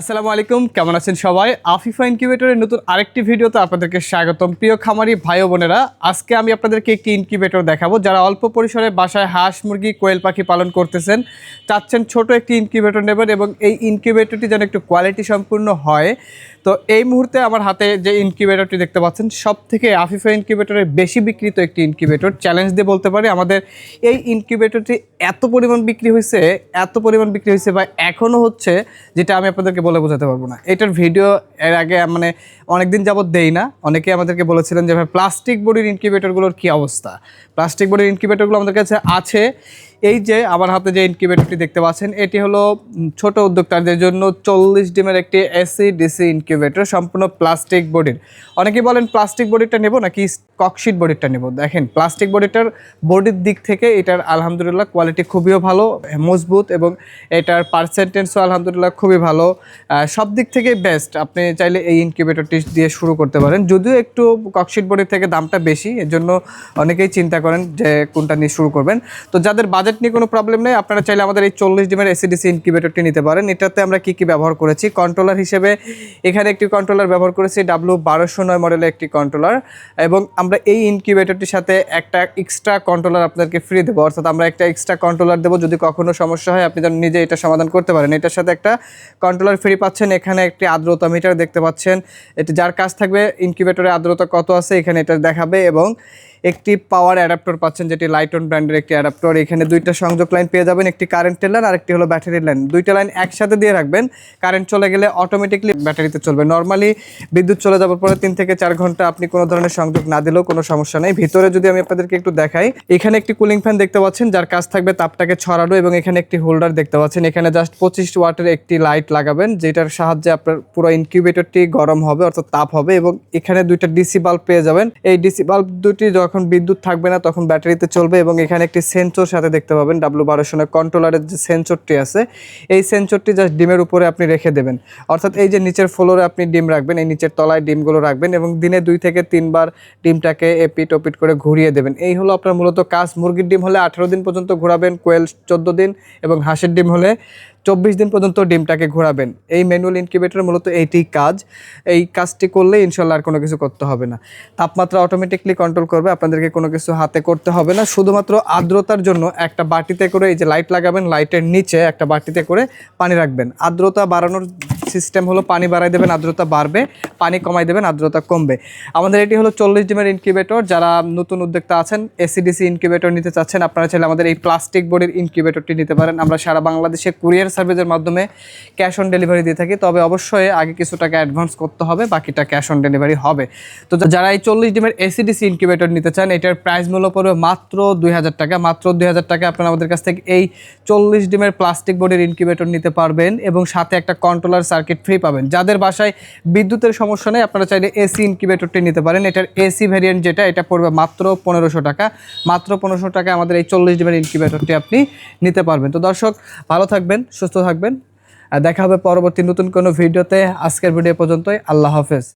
আসসালামু আলাইকুম, কেমন আছেন সবাই? আফিফা ইনকিউবেটরের নতুন আরেকটি ভিডিওতে আপনাদেরকে স্বাগতম। প্রিয় খামারি ভাই বোনেরা, আজকে আমি আপনাদেরকে একটি ইনকিউবেটর দেখাবো, যারা অল্প পরিসরে বাসায় হাঁস, মুরগি, কোয়েল পাখি পালন করতেছেন। চাচ্ছেন ছোট একটি ইনকিউবেটর নেবেন এবং এই ইনকিউবেটরটি যেন একটু কোয়ালিটি সম্পূর্ণ হয়। তো এই মুহূর্তে আমার হাতে যে ইনকিউবেটরটি দেখতে পাচ্ছেন সব থেকে আফিফা ইনকিউবেটরের বেশি বিক্রিত একটি ইনকিউবেটর চ্যালেঞ্জ দিয়ে বলতে পারি, আমাদের এই ইনকিউবেটরটি এত পরিমাণ বিক্রি হয়েছে, এত পরিমাণ বিক্রি হয়েছে বা এখনও হচ্ছে, যেটা আমি আপনাদেরকে বলে বোঝাতে পারব না। এটার ভিডিও এর আগে মানে অনেকদিন যাবত দেই না, অনেকে আমাদেরকে বলেছিলেন যে, ভাই প্লাস্টিক বডির ইনকিউবেটরগুলোর কী অবস্থা? প্লাস্টিক বডির ইনকিউবেটরগুলো আমাদের কাছে আছে। এই যে আমার হাতে যে ইনকিউবেটরটি দেখতে পাচ্ছেন, এটি হলো ছোট উদ্যোক্তাদের জন্য চল্লিশ ডিমের একটি এসি ডিসি ইনকিউবেটর সম্পূর্ণ প্লাস্টিক বডির অনেকেই বলেন প্লাস্টিক বডিটা নেব নাকি ককশিট বডিটা নেব? দেখেন প্লাস্টিক বডিটার বডির দিক থেকে এটার আলহামদুলিল্লাহ কোয়ালিটি খুবই ভালো, মজবুত এবং এটার পার্সেন্টেন্সও আলহামদুলিল্লাহ খুবই ভালো। সব দিক থেকে বেস্ট আপনি চাইলে এই ইনকিউবেটরটি দিয়ে শুরু করতে পারেন। যদিও একটু ককশিট বডির থেকে দামটা বেশি এর জন্য অনেকেই চিন্তা করেন যে কোনটা নিয়ে শুরু করবেন। তো যাদের বাজেট নিয়ে কোনো প্রবলেম নেই। আপনারা চাইলে আমাদের এই চল্লিশ ডিমের এসিডিসি ইনকিউবেটরটি নিতে পারেন। এটাতে আমরা কি কি ব্যবহার করেছি? কন্ট্রোলার হিসেবে এখানে একটি কন্ট্রোলার ব্যবহার করেছি ডাব্লু বারোশো নয় মডেলের একটি কন্ট্রোলার এবং আমরা এই ইনকিউবেটরটির সাথে একটা এক্সট্রা কন্ট্রোলার আপনাদেরকে ফ্রি দেবো। অর্থাৎ আমরা একটা এক্সট্রা কন্ট্রোলার দেবো যদি কখনো সমস্যা হয়, আপনি যেন নিজে এটা সমাধান করতে পারেন। এটার সাথে একটা কন্ট্রোলার ফ্রি পাচ্ছেন। এখানে একটি আর্দ্রতা মিটার দেখতে পাচ্ছেন। এটি যার কাজ থাকবে ইনকিউবেটরের আর্দ্রতা কত আছে, এখানে এটা দেখাবে। এবং একটি পাওয়ার অ্যাডাপ্টর পাচ্ছেন, যেটি লাইটন ব্র্যান্ডের একটি অ্যাডাপ্টর এখানে দুইটা সংযোগ লাইন পেয়ে যাবেন, একটি কারেন্টের লাইন আর একটি হলো ব্যাটারি লাইন দুইটা লাইন একসাথে দিয়ে রাখবেন কারেন্ট চলে গেলে অটোমেটিকলি ব্যাটারিতে চলবে। নর্মালি বিদ্যুৎ চলে যাওয়ার পরে তিন থেকে চার ঘণ্টা আপনি কোনো ধরনের সংযোগ না দিলেও কোনো সমস্যা নেই। ভিতরে যদি আমি আপনাদেরকে একটু দেখাই, এখানে একটি কুলিং ফ্যান দেখতে পাচ্ছেন, যার কাজ থাকবে তাপটাকে ছড়ানো এবং এখানে একটি হোল্ডার দেখতে পাচ্ছেন। এখানে জাস্ট পঁচিশ ওয়াটের একটি লাইট লাগাবেন, যেটার সাহায্যে আপনার পুরো ইনকিউবেটরটি গরম হবে, অর্থাৎ তাপ হবে এবং এখানে দুইটা ডিসি বাল্ব পেয়ে যাবেন। এই ডিসি বাল্ব দুটি যখন বিদ্যুৎ থাকবে না, তখন ব্যাটারিতে চলবে এবং এখানে একটি সেন্সর সাথে দেখতে পাবেন ডাব্লু বারোশো কন্ট্রোলারের যে সেন্সরটি আছে। এই সেন্সরটি জাস্ট ডিমের উপরে আপনি রেখে দেবেন। অর্থাৎ এই যে নিচের ফ্লোরে আপনি ডিম রাখবেন, এই নিচের তলায় ডিমগুলো রাখবেন এবং দিনে দুই থেকে তিনবার ডিমটাকে এপিট ওপিট করে ঘুরিয়ে দেবেন। এই হলো আপনার মূলত কাজ। মুরগির ডিম হলে আঠেরো দিন পর্যন্ত ঘোরাবেন, কোয়েল চোদ্দ দিন এবং হাঁসের ডিম হলে চব্বিশ দিন পর্যন্ত ডিমটাকে ঘোরাবেন। এই ম্যানুয়াল ইনকিউবেটর মূলত এইটি কাজ। এই কাজটি করলে ইনশাল্লাহ আর কোনো কিছু করতে হবে না। তাপমাত্রা অটোমেটিকলি কন্ট্রোল করবে, আপনাদেরকে কোনো কিছু হাতে করতে হবে না। শুধুমাত্র আর্দ্রতার জন্য একটা বাটিতে করে এই যে লাইট লাগাবেন লাইটের নিচে একটা বাটিতে করে পানি রাখবেন। আর্দ্রতা বাড়ানোর সিস্টেম হলো পানি বাড়াই দেবেন, আর্দ্রতা বাড়বে, পানি কমাই দেবেন, আর্দ্রতা কমবে। আমাদের এটি হলো চল্লিশ ডিমের ইনকিউবেটর যারা নতুন উদ্যোক্তা আছেন এসিডিসি ইনকিউবেটর নিতে চাচ্ছেন, আপনারা চাইলে আমাদের এই প্লাস্টিক বোর্ডের ইনকিউবেটরটি নিতে পারেন। আমরা সারা বাংলাদেশে কুরিয়ার সার্ভিসের মাধ্যমে ক্যাশ অন ডেলিভারি দিয়ে থাকি। তবে অবশ্যই আগে কিছু টাকা অ্যাডভান্স করতে হবে, বাকিটা ক্যাশ অন ডেলিভারি হবে। তো যারা এই চল্লিশ ডিমের এসিডিসি ইনকিউবেটর নিতে চান, এটার প্রাইস মূল্য পড়বে মাত্র দুই হাজার টাকা। মাত্র দুই হাজার টাকা আপনারা আমাদের কাছ থেকে এই চল্লিশ ডিমের প্লাস্টিক বডির ইনকিউবেটর নিতে পারবেন এবং সাথে একটা কন্ট্রোলার সার্কিট ফ্রি পাবেন। যাদের বাসায় বিদ্যুতের সমস্যা নেই, আপনারা চাইলে এসি ইনকিউবেটরটি নিতে পারেন। এটার এসি ভ্যারিয়েন্ট যেটা, এটা পড়বে মাত্র পনেরোশো টাকা। মাত্র পনেরোশো টাকা আমাদের এই চল্লিশ ডিমের ইনকিউবেটরটি আপনি নিতে পারবেন। তো দর্শক, ভালো থাকবেন, সুস্থ থাকবেন। দেখা হবে পরবর্তী নতুন কোনো ভিডিওতে। আজকের ভিডিও পর্যন্তই। আল্লাহ হাফেজ।